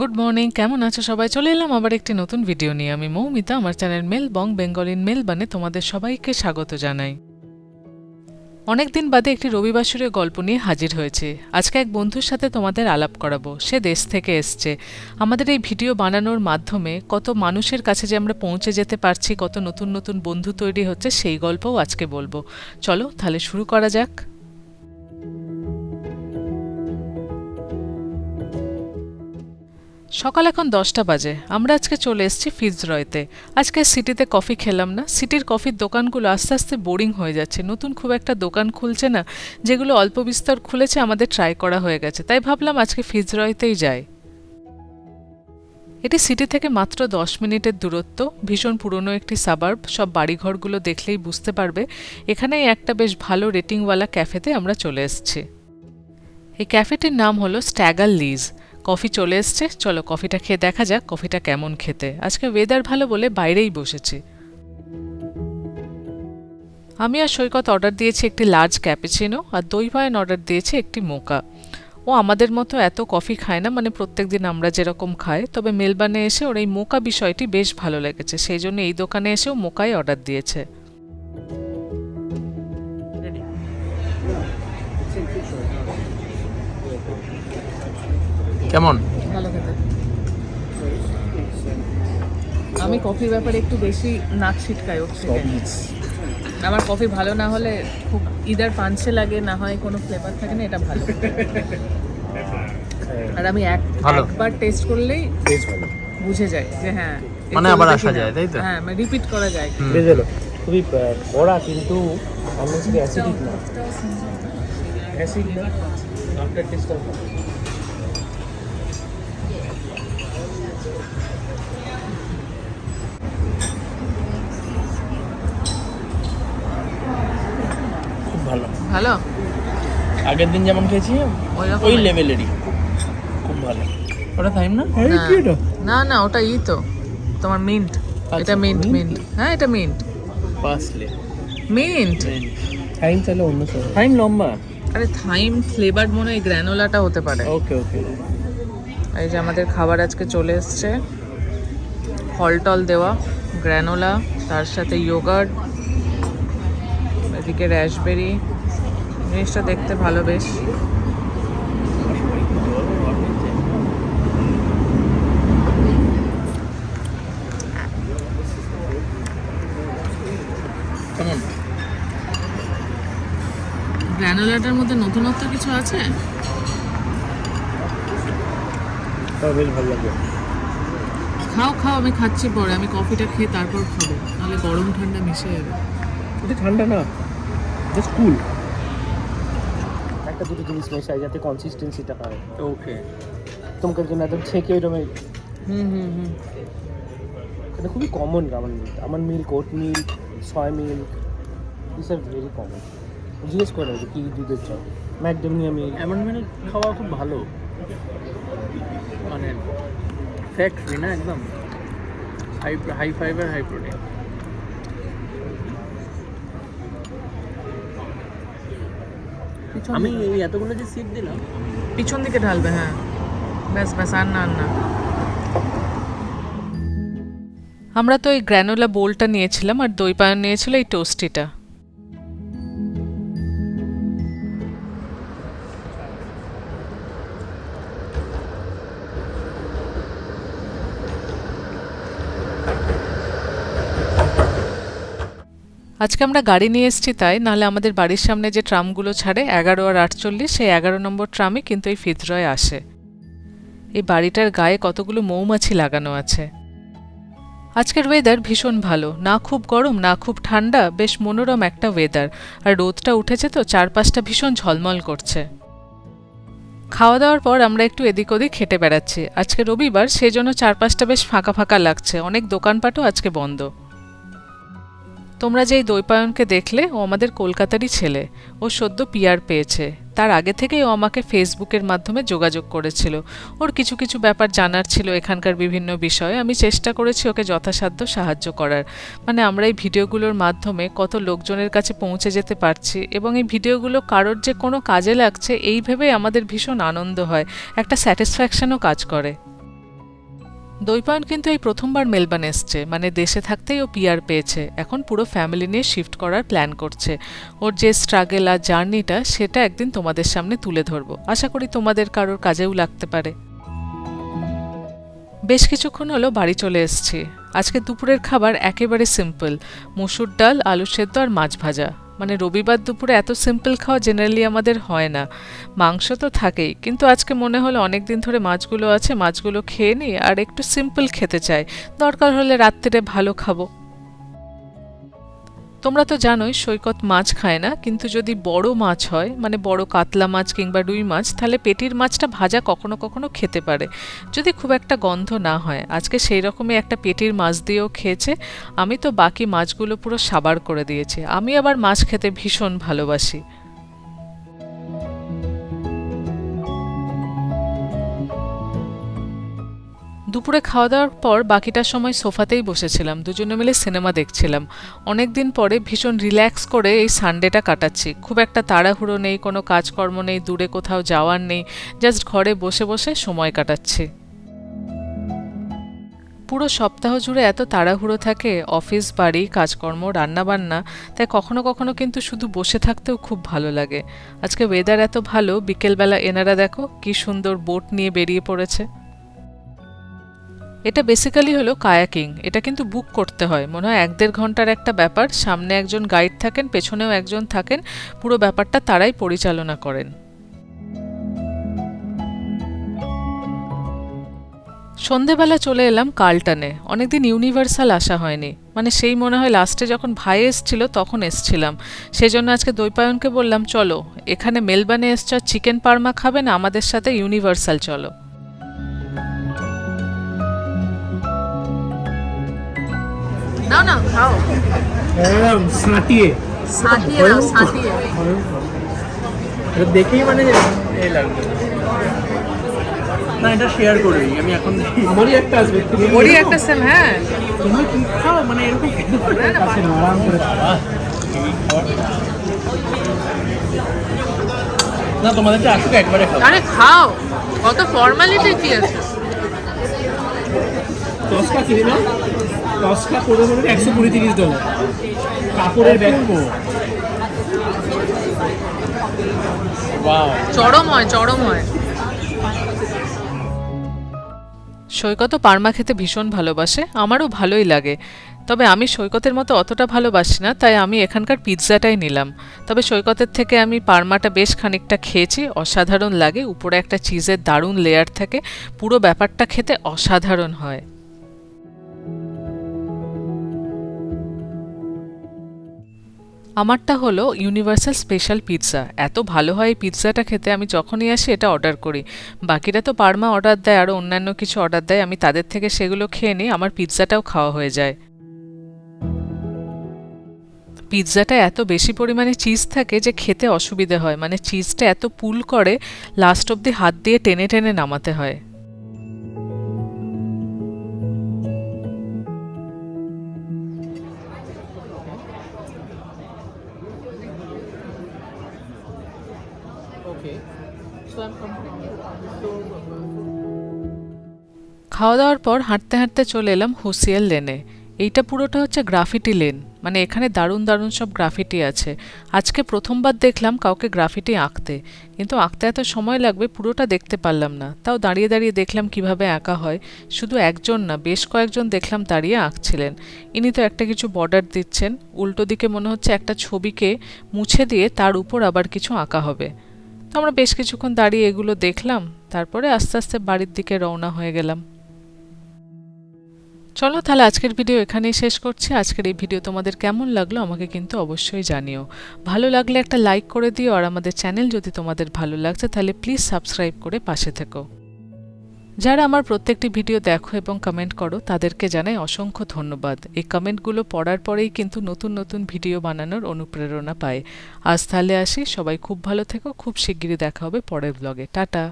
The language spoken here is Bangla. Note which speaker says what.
Speaker 1: গুড মর্নিং কেমন আছো সবাই? চলে এলাম আবার একটি নতুন ভিডিও নিয়ে। আমি মৌমিতা, আমার চ্যানেল মেল বং বেঙ্গলিন মেলবানে তোমাদের সবাইকে স্বাগত জানাই। অনেক দিন বাদে একটি রবিবাসরীয় গল্প নিয়ে হাজির হয়েছে। আজকে এক বন্ধুর সাথে তোমাদের আলাপ করাবো। সে দেশ থেকে এসছে। আমাদের এই ভিডিও বানানোর মাধ্যমে কত মানুষের কাছে যে আমরা পৌঁছে যেতে পারছি, কত নতুন নতুন বন্ধু তৈরি হচ্ছে, সেই গল্পও আজকে বলব। চলো তাহলে শুরু করা যাক। সকাল এখন দশটা বাজে। আমরা আজকে চলে এসেছি ফিজরয়তে। আজকে সিটিতে কফি খেলাম না। সিটির কফির দোকানগুলো আস্তে আস্তে বোরিং হয়ে যাচ্ছে। নতুন খুব একটা দোকান খুলছে না, যেগুলো অল্প বিস্তর খুলেছে, আমাদের ট্রাই করা হয়ে গেছে। তাই ভাবলাম আজকে ফিজরয়তেই যাই। এটি সিটি থেকে মাত্র দশ মিনিটের দূরত্ব। ভীষণ পুরনো একটি সাবার্ব সব বাড়িঘরগুলো দেখলেই বুঝতে পারবে। এখানেই একটা বেশ ভালো রেটিংওয়ালা ক্যাফেতে আমরা চলে এসেছি। এই ক্যাফেটির নাম হলো স্ট্যাগার লিজ কফি চলে এসছে। চলো কফিটা খেয়ে দেখা যাক কফিটা কেমন খেতে। আজকে ওয়েদার ভালো বলে বাইরেই বসেছি। আমি আর সৈকত অর্ডার দিয়েছি একটি লার্জ ক্যাপেচিনো আর দই পায়ন অর্ডার দিয়েছি একটি মোকা ও আমাদের মতো এত কফি খায় না মানে প্রত্যেক দিন আমরা যেরকম খাই, তবে মেলবার্নে এসে ওর এই মোকা বিষয়টি বেশ ভালো লেগেছে। সেই জন্য এই দোকানে এসেও মোকাই অর্ডার দিয়েছে।
Speaker 2: কেমন?
Speaker 1: আমি কফির ব্যাপারে একটু বেশি নাক ছিটকাই থেকে। আমার কফি ভালো না হলে খুব ইদার পাঞ্চে লাগে না হয় কোনো ফ্লেভার থাকে না এটা ভালো। আর আমি এক। একবার টেস্ট করলেই
Speaker 3: বেশ ভালো।
Speaker 1: বুঝে যাই যে হ্যাঁ
Speaker 2: মানে আবার আসা যায়, তাই তো?
Speaker 1: হ্যাঁ রিপিট করা যায়।
Speaker 3: বেশ খুবই কড়া কিন্তু অ্যাসিডিক না? অ্যাসিড না? আফটার টেস্ট ভালো? আগের দিন যেমন খেয়েছি
Speaker 1: ওই
Speaker 3: লেভেলেরই খুব ভালো। ওটা টাইম না?
Speaker 1: না। না ওটা ই তো। তোমার মিন্ট
Speaker 3: আচ্ছা,
Speaker 1: এটা মিন্ট মিন্ট হ্যাঁ এটা মিন্ট
Speaker 3: পাসলে
Speaker 1: মিন্ট
Speaker 3: টাইম তাহলে অন্য টাইম লম্বা।
Speaker 1: আরে থাইম ফ্লেভার মনে হয় গ্র্যানোলাটা হতে পারে।
Speaker 3: ওকে ওকে
Speaker 1: এই যে আমাদের খাবার আজকে চলে এসছে। ফলটল দেওয়া গ্র্যানোলা তার সাথে ইয়োগার্ট এদিকে র্যাশবেরি জিনিসটা দেখতে ভালো বেশ।
Speaker 3: কেমন?
Speaker 1: গ্র্যানোলাটার মধ্যে নতুনত্ব কিছু আছে?
Speaker 3: বেশ ভালো লাগবে
Speaker 1: খাও খাও আমি খাচ্ছি পরে। আমি কফিটা খেয়ে তারপর খাব। নাহলে গরম ঠান্ডা মিশে যাবে।
Speaker 3: ঠান্ডা না জাস্ট কুল একটা দুটো জিনিস মেশাই যাতে কনসিস্টেন্সিটা হয়। ওকে তোমাকে জন্য একদম ছেঁকে ওইরকম
Speaker 1: হুম হুম হুম।
Speaker 3: এটা খুবই কমন আমার মিল্ক আমার milk oat milk soy milk this are very common জিজ্ঞেস করে যে কী দুধের চল ম্যাকডেমিয়া মিল্ক
Speaker 4: এমন মিল্ক খাওয়া খুব ভালো। মানে ফ্যাট ফ্রি না একদম। High high fibre high protein আমি এই এতগুলো যে সিট দিলাম
Speaker 1: পিছন দিকে ঢালবে হ্যাঁ। ব্যাস ব্যাস আর না আর না। আমরা তো এই গ্র্যানোলা বোলটা নিয়েছিলাম আর দই পায়ন নিয়েছিল এই টোস্টিটা আজকে আমরা গাড়ি নিয়ে এসেছি তাই, নাহলে আমাদের বাড়ির সামনে যে ট্রামগুলো ছাড়ে, এগারো আর আটচল্লিশ, সেই এগারো নম্বর ট্রামে কিন্তু এই ফিতরয় আসে। এই বাড়িটার গায়ে কতগুলো মৌমাছি লাগানো আছে। আজকের ওয়েদার ভীষণ ভালো। না খুব গরম, না খুব ঠান্ডা, বেশ মনোরম একটা ওয়েদার আর রোদটা উঠেছে তো, চারপাশটা ভীষণ ঝলমল করছে। খাওয়া দাওয়ার পর আমরা একটু এদিক ওদিক হেঁটে বেড়াচ্ছি। আজকে রবিবার, সেজন্য চারপাশটা বেশ ফাঁকা ফাঁকা লাগছে। অনেক দোকানপাটও আজকে বন্ধ। তোমরা যেই দৈপায়নকে দেখলে, ও আমাদের কলকাতারই ছেলে। ও সদ্য পিয়ার পেয়েছে। তার আগে থেকেই ও আমাকে ফেসবুকের মাধ্যমে যোগাযোগ করেছিল। ওর কিছু কিছু ব্যাপার জানার ছিল এখানকার বিভিন্ন বিষয়ে। আমি চেষ্টা করেছি ওকে যথাসাধ্য সাহায্য করার। মানে আমরা এই ভিডিওগুলোর মাধ্যমে কত লোকজনের কাছে পৌঁছে যেতে পারছি এবং এই ভিডিওগুলো কারোর যে কোনো কাজে লাগছে, এই ভেবে আমাদের ভীষণ আনন্দ হয়। একটা স্যাটিসফ্যাকশনও কাজ করে। দৈপায়ন কিন্তু এই প্রথমবার মেলবার্ন এসছে। মানে দেশে থাকতেই ও পিআর পেয়েছে। এখন পুরো ফ্যামিলি নিয়ে শিফট করার প্ল্যান করছে। ওর যে স্ট্রাগেল আর জার্নিটা সেটা একদিন তোমাদের সামনে তুলে ধরবো। আশা করি তোমাদের কারোর কাজেও লাগতে পারে। বেশ কিছুক্ষণ হলো বাড়ি চলে এসেছি। আজকে দুপুরের খাবার একেবারে সিম্পল মুসুর ডাল, আলু সেদ্ধ আর মাছ ভাজা। মানে রবিবার দুপুরে এত সিম্পল খাওয়া জেনারেলি আমাদের হয় না। মাংস তো থাকেই, কিন্তু আজকে মনে হলো অনেক দিন ধরে মাছগুলো আছে, মাছগুলো খেয়ে নিই আর একটু সিম্পল খেতে চাই। দরকার হলে রাত্রিরে ভালো খাব। তোমরা তো জানোই সৈকত মাছ খায় না, কিন্তু যদি বড় মাছ হয় মানে বড় কাতলা মাছ কিংবা রুই মাছ, তাহলে পেটির মাছটা ভাজা কখনো কখনো খেতে পারে। যদি খুব একটা গন্ধ না হয়, আজকে সেই রকমই একটা পেটির মাছ দিয়েও খেয়েছে, আমি তো বাকি মাছগুলো পুরো সাবার করে দিয়েছি। আমি আবার মাছ খেতে ভীষণ ভালোবাসি। দুপুরে খাওয়া দাওয়ার পর বাকিটা সময় সোফাতেই বসেছিলাম। দুজনে মিলে সিনেমা দেখছিলাম। অনেক দিন পরে ভীষণ রিল্যাক্স করে এই সানডেটা কাটাচ্ছি। খুব একটা তাড়াহুড়ো নেই, কোনো কাজকর্ম নেই, দূরে কোথাও যাওয়ার নেই, জাস্ট ঘরে বসে বসে সময় কাটাচ্ছি। পুরো সপ্তাহ জুড়ে এত তাড়াহুড়ো থাকে, অফিস, বাড়ি, কাজকর্ম, রান্নাবান্না, তাই কখনো কখনো কিন্তু শুধু বসে থাকতেও খুব ভালো লাগে। আজকে ওয়েদার এত ভালো, বিকেলবেলা এনারা দেখো কি সুন্দর বোট নিয়ে বেরিয়ে পড়েছে। এটা বেসিক্যালি হলো কায়াকিং এটা কিন্তু বুক করতে হয়। মনে হয় এক দেড় ঘণ্টার একটা ব্যাপার। সামনে একজন গাইড থাকেন, পেছনেও একজন থাকেন। পুরো ব্যাপারটা তারাই পরিচালনা করেন। সন্ধেবেলা চলে এলাম কালটানে। অনেকদিন ইউনিভার্সাল আসা হয়নি। মানে সেই মনে হয় লাস্টে যখন ভাই এসছিল, তখন এসছিলাম। সেই জন্য আজকে দৈপায়নকে বললাম, চলো, এখানে মেলবানে এসছ চিকেন পারমা খাবে না? আমাদের সাথে ইউনিভার্সাল চলো। না না খাও।
Speaker 3: একদম সাঁটিয়ে
Speaker 1: সাঁতিয়ে দাও সাঁতিয়ে।
Speaker 4: এটা দেখেই মানে এ লাগবে না এটা শেয়ার করি আমি এখন
Speaker 3: আমারই একটা আসবে তুমি
Speaker 1: ওরই একটা সেম হ্যাঁ।
Speaker 4: তুমি কি খাও? মানে এরকম
Speaker 3: না, আরাম করে।
Speaker 4: না তোমাদেরটা আসুক একবারে খাও
Speaker 1: আরে খাও কত ফর্মালিটি কি আছে?
Speaker 3: দশটা কিনে নাও। দশটা করে মনে একশো কুড়ি তিরিশ ডলার কাপড়ের ব্যাগ
Speaker 4: ওয়াও
Speaker 1: চরময় চরময়। সৈকত পারমা খেতে ভীষণ ভালোবাসে আমারও ভালোই লাগে। তবে আমি সৈকতের মতো অতটা ভালোবাসি না তাই আমি এখানকার পিৎজাটাই নিলাম। তবে সৈকতের থেকে আমি পারমাটা বেশ খানিকটা খেয়েছি অসাধারণ লাগে। উপরে একটা চিজের দারুণ লেয়ার থাকে পুরো ব্যাপারটা খেতে অসাধারণ হয়। আমারটা হলো ইউনিভার্সাল স্পেশাল পিৎজা এত ভালো হয় এই পিৎজাটা খেতে, আমি যখনই আসি এটা অর্ডার করি। বাকিরা তো পারমা অর্ডার দেয় আরও অন্যান্য কিছু অর্ডার দেয়, আমি তাদের থেকে সেগুলো খেয়ে নিই, আমার পিৎজাটাও খাওয়া হয়ে যায়। পিৎজাটা এত বেশি পরিমাণে চিজ থাকে যে খেতে অসুবিধে হয়। মানে চিজটা এত পুল করে লাস্ট অবধি হাত দিয়ে টেনে টেনে নামাতে হয়। খাওয়া দাওয়ার পর হাঁটতে হাঁটতে চলে এলাম হোসিয়াল লেনে। এইটা পুরোটা হচ্ছে গ্রাফিটি লেন। মানে এখানে দারুণ দারুণ সব গ্রাফিটি আছে। আজকে প্রথমবার দেখলাম কাউকে গ্রাফিটি আঁকতে। কিন্তু আঁকতে এত সময় লাগবে, পুরোটা দেখতে পারলাম না। তাও দাঁড়িয়ে দাঁড়িয়ে দেখলাম কীভাবে আঁকা হয়। শুধু একজন না, বেশ কয়েকজন দেখলাম দাঁড়িয়ে আঁকছিলেন। ইনি তো একটা কিছু বর্ডার দিচ্ছেন। উল্টো দিকে মনে হচ্ছে একটা ছবিকে মুছে দিয়ে তার উপর আবার কিছু আঁকা হবে। তো আমরা বেশ কিছুক্ষণ দাঁড়িয়ে এগুলো দেখলাম। তারপরে আস্তে আস্তে বাড়ির দিকে রওনা হয়ে গেলাম। চলো তাহলে আজকের ভিডিও এখানেই শেষ করছি। আজকের এই ভিডিও তোমাদের কেমন লাগল আমাকে কিন্তু অবশ্যই জানিও। ভালো লাগলে একটা লাইক করে দিও আর আমাদের চ্যানেল যদি তোমাদের ভালো লাগছে তাহলে প্লিজ সাবস্ক্রাইব করে পাশে থেকো। যারা আমার প্রত্যেকটি ভিডিও দেখো এবং কমেন্ট করো তাদেরকে জানাই অসংখ্য ধন্যবাদ। এই কমেন্টগুলো পড়ার পরেই কিন্তু নতুন নতুন ভিডিও বানানোর অনুপ্রেরণা পায়। আজ তাহলে আসি। সবাই খুব ভালো থেকো। খুব শিগগিরই দেখা হবে পরের ব্লগে টাটা।